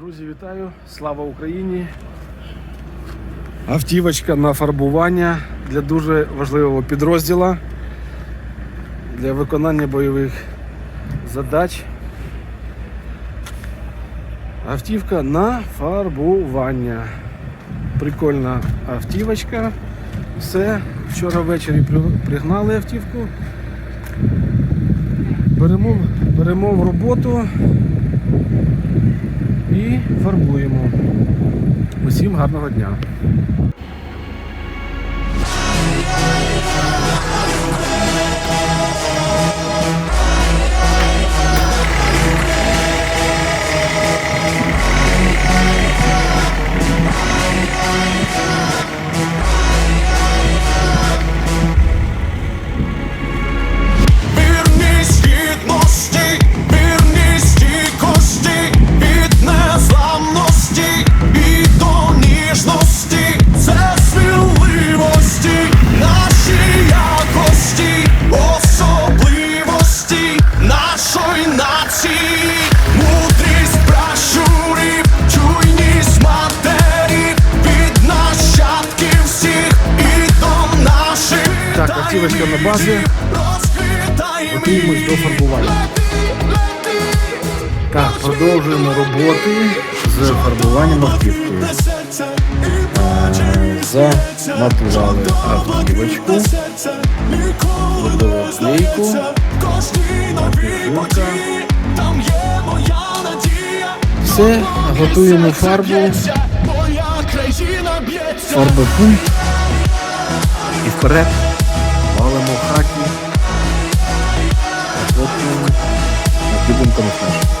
Друзі, вітаю! Слава Україні! Автівочка на фарбування для дуже важливого підрозділу для виконання бойових задач. Автівка на фарбування. Прикольна автівочка. Все. Вчора ввечері пригнали автівку. Беремо, беремо в роботу і фарбуємо. Усім гарного дня. Так, автівочка на базі. Готуємось до фарбування. Так, продовжуємо роботи з фарбуванням автівкою. Е, Заматували автівочку, зробили клейку, обіжинка. Все, готуємо фарбу, фарби пункт і вперед в хаті. А потім камуфляж.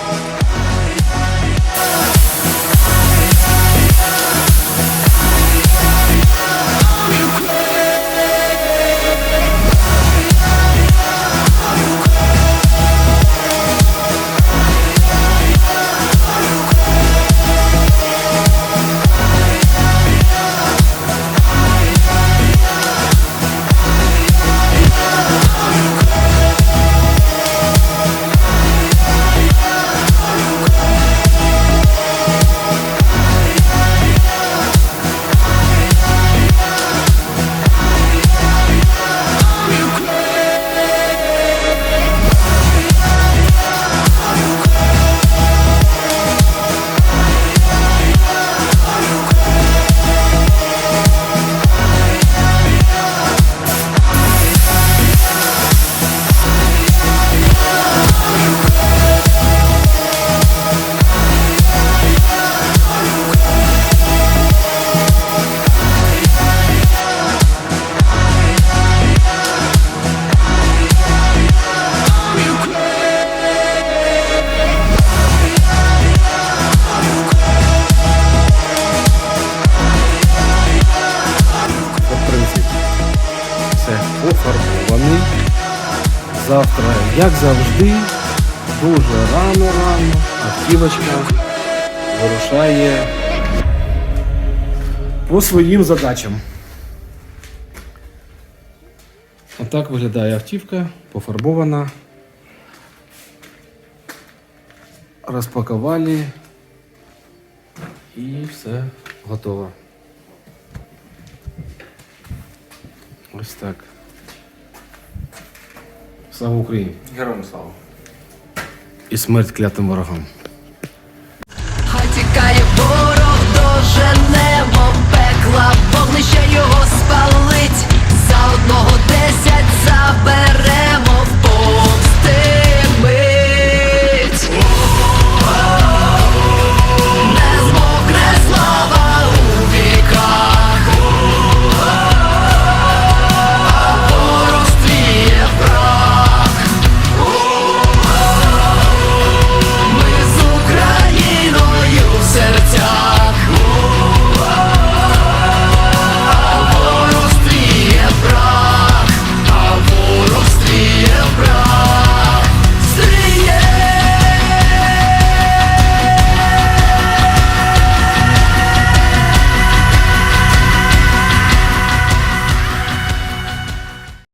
Завтра, як завжди, дуже рано-рано автівочка вирушає по своїм задачам. Отак виглядає автівка, пофарбована. Розпакували і все готово. Ось так. Слава Україні! Героям слава. І смерть клятим ворогам. Хай тікає ворог до женево, пекла, вогнище його спалить,